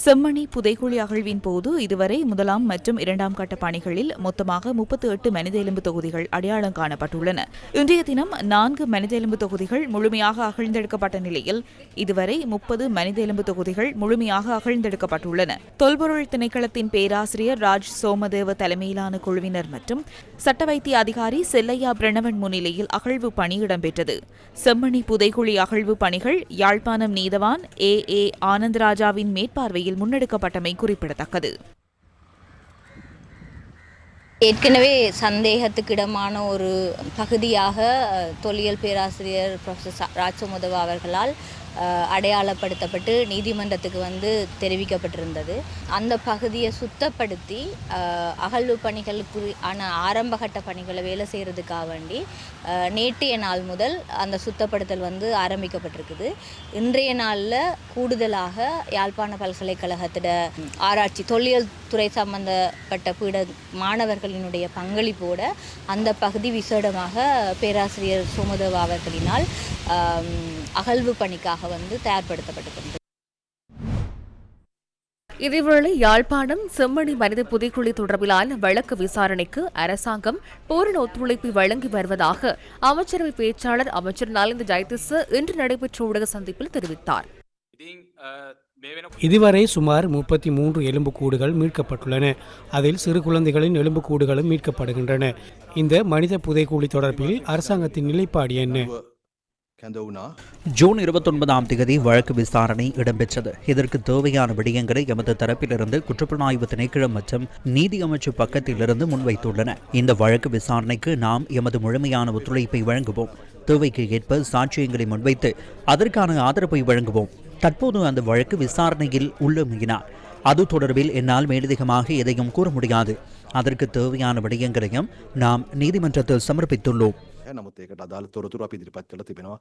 செம்மணி புதைக்குழி அகழ்வின் போது இதுவரை முதலாம் மற்றும் இரண்டாம் கட்ட பணிகளில் மொத்தமாக முப்பத்தி எட்டு மனித எலும்பு தொகுதிகள் அடையாளம் காணப்பட்டுள்ளன. இன்றைய தினம் நான்கு மனித எலும்பு தொகுதிகள் முழுமையாக அகழ்ந்தெடுக்கப்பட்ட நிலையில் இதுவரை முப்பது மனித எலும்பு தொகுதிகள் முழுமையாக அகழ்ந்தெடுக்கப்பட்டுள்ளன. தொல்பொருள் திணைக்களத்தின் பேராசிரியர் ராஜ் சோமதேவ தலைமையிலான குழுவினர் மற்றும் சட்ட வைத்திய அதிகாரி செல்லையா பிரணவன் முன்னிலையில் அகழ்வு பணி இடம்பெற்றது. செம்மணி புதைக்குழி அகழ்வு பணிகள் யாழ்ப்பாணம் நீதவான் ஏ ஏ ஆனந்தராஜாவின் மேற்பார்வையில் முன்னெடுக்கப்பட்டமை குறிப்பிடத்தக்கது. ஏற்கனவே சந்தேகத்துக்கிடமான ஒரு பகுதியாக தொல்லியல் பேராசிரியர் ப்ரொஃபஸர் ராஜமுதவா அவர்களால் அடையாளப்படுத்தப்பட்டு நீதிமன்றத்துக்கு வந்து தெரிவிக்கப்பட்டிருந்தது. அந்த பகுதியை சுத்தப்படுத்தி அகழ்வு பணிகளுக்கு ஆன ஆரம்பகட்ட பணிகளை வேலை செய்கிறதுக்காக வேண்டி நேற்றைய நாள் முதல் அந்த சுத்தப்படுத்தல் வந்து ஆரம்பிக்கப்பட்டிருக்குது. இன்றைய நாளில் கூடுதலாக யாழ்ப்பாண பல்கலைக்கழகத்திட ஆராய்ச்சி தொல்லியல் துறை சம்பந்தப்பட்ட பீட மாணவர்களினுடைய பங்களிப்போட அந்த பகுதி விசேடமாக பேராசிரியர் சுமதவா அவர்களினால் அகழ்வு பணிக்காக வந்து தயார்படுத்தப்பட்டிருக்கிறது. இதேவேளை யாழ்ப்பாணம் செம்மணி மனித புதைக்குழி தொடர்பிலான வழக்கு விசாரணைக்கு அரசாங்கம் பூரண ஒத்துழைப்பு வழங்கி வருவதாக அமைச்சரவை பேச்சாளர் அமைச்சர் நலிந்த ஜெயதிச இன்று நடைபெற்ற ஊடக சந்திப்பில் தெரிவித்தார். இதுவரை சுமார் முப்பத்தி மூன்று எலும்புக்கூடுகள் மீட்கப்பட்டுள்ளன. அதில் சிறு குழந்தைகளின் எலும்புக்கூடுகளும் மீட்கப்படுகின்றன. இந்த மனித புதைக்குழி தொடர்பில் அரசாங்கத்தின் நிலைப்பாடு என்ன? ஜூன் இருபத்தொன்பதாம் தேதி வழக்கு விசாரணை இடம்பெற்றது. இதற்கு தேவையான விடயங்களை எமது தரப்பிலிருந்து குற்றப்புலனாய்வு திணைக்களம் மற்றும் நீதி அமைச்சு பக்கத்திலிருந்து முன்வைத்துள்ளன. இந்த வழக்கு விசாரணைக்கு நாம் எமது முழுமையான ஒத்துழைப்பை வழங்குவோம். தேவைக்கு ஏற்ப சாட்சியங்களை முன்வைத்து அதற்கான ஆதரவை வழங்குவோம். தற்போது அந்த வழக்கு விசாரணையில் உள்ளமையினார் அது தொடர்பில் என்னால் மேலதிகமாக எதையும் கூற முடியாது. அதற்கு தேவையான விடயங்களையும் நாம் நீதிமன்றத்தில் சமர்ப்பித்துள்ளோம். නමුත් ඒකට අදාළ තොරතුරු අපි ඉදිරිපත් කළ තිබෙනවා.